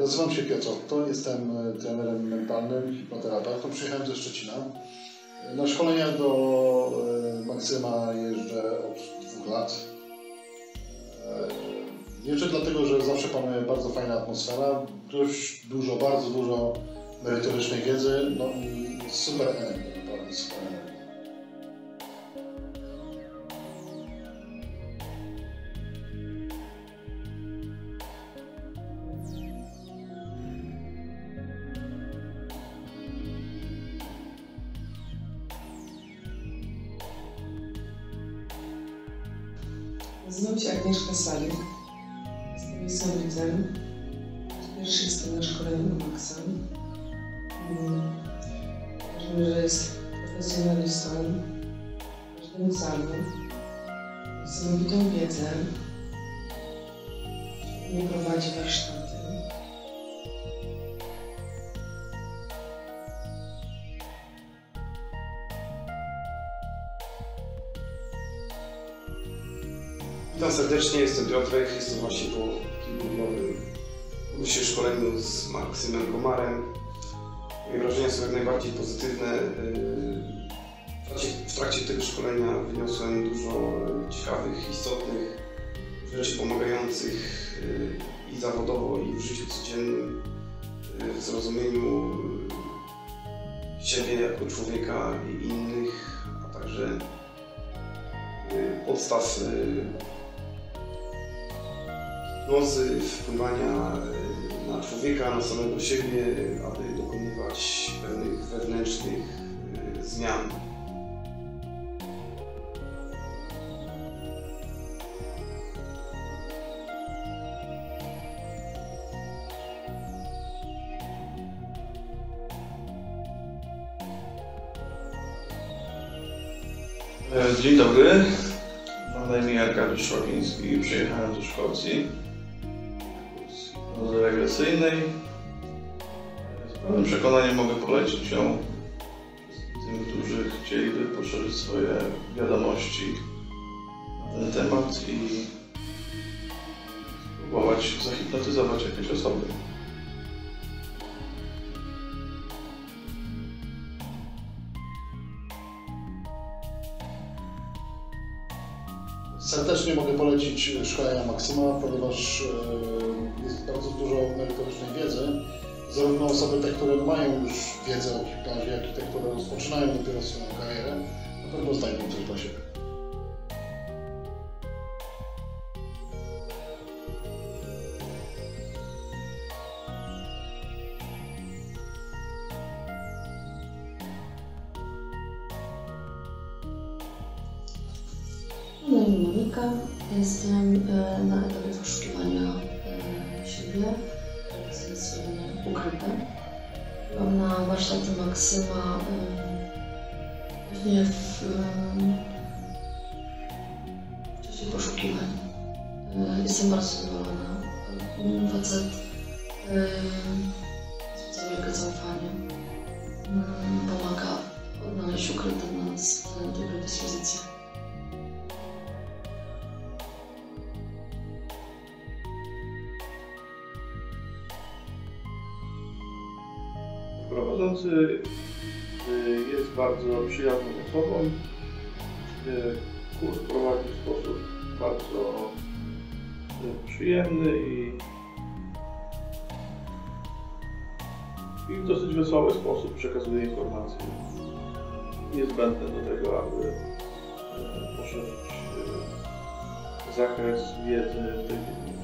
Nazywam się Piotr Otto, jestem e, trenerem mentalnym, hipnoterapeutą. Przyjechałem ze Szczecina. Na szkolenia do e, Maksyma jeżdżę od dwóch lat. E, Jeżdżę dlatego, że zawsze panuje bardzo fajna atmosfera, dość dużo, bardzo dużo merytorycznej wiedzy, no i super energia, naprawdę super energia. Nazywam się Agnieszka Salik. Jestem jasnowidzem. Pierwszy jestem na szkoleniu Maxa. Uważam, że jest profesjonalistą, w każdym calu. Niesamowitą wiedzę. Nie prowadzi warsztaty. Witam serdecznie, jestem Piotrek, jestem właśnie po kilkudniowym kursie szkoleniu z Maksymem Komarem. Moje wrażenia są jak najbardziej pozytywne. Yy, W trakcie, tego szkolenia wyniosłem dużo ciekawych, istotnych rzeczy pomagających yy, i zawodowo, i w życiu codziennym, yy, w zrozumieniu siebie jako człowieka i innych, a także podstaw hipnozy, wpływania y, na człowieka, na samego siebie, aby dokonywać pewnych wewnętrznych y, zmian. E, Dzień dobry. Mam na imię Arkadiusz Szłapiński i przyjechałem do Szkocji hipnozy regresyjnej. Z pełnym przekonaniem mogę polecić ją tym, którzy chcieliby poszerzyć swoje wiadomości na ten temat i spróbować zahipnotyzować jakieś osoby. Serdecznie mogę polecić szkolenia Maksyma, ponieważ e, jest bardzo dużo merytorycznej wiedzy. Zarówno osoby te, które mają już wiedzę o hipnozie, jak i te, które rozpoczynają dopiero swoją karierę, na pewno znajdą coś dla siebie. Na imię Monika. Jestem e, na etapie poszukiwania e, siebie, to jest e, ukryte. Byłam na warsztaty Maksyma e, właśnie w, e, czasie poszukiwań. Jestem bardzo zadowolona. Facet wzbudza wielkie zaufanie. Mm, Pomaga odnaleźć ukryte w nas e, dobre dyspozycje. Prowadzący y, jest bardzo przyjazną osobą. Kurs prowadzi w sposób bardzo y, przyjemny i, i w dosyć wesoły sposób przekazuje informacje niezbędne do tego, aby y, poszerzyć zakres wiedzy w tej dziedzinie.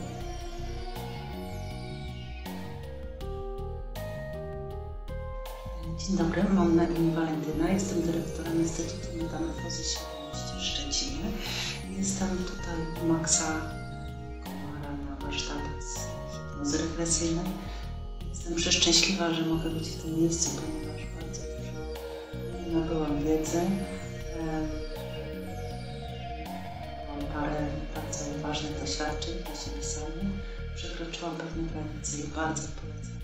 Dzień dobry, mam na imię Walentyna, jestem dyrektorem Instytutu Metamorfozy Świadomości w Szczecinie. Jestem tutaj u Maxa Komara na warsztatach z hipnozy regresyjnej. Jestem przeszczęśliwa, że mogę być w tym miejscu, ponieważ bardzo dużo nabyłam wiedzy. Mam parę bardzo ważnych doświadczeń dla siebie samej. Przekroczyłam pewne granice i bardzo polecam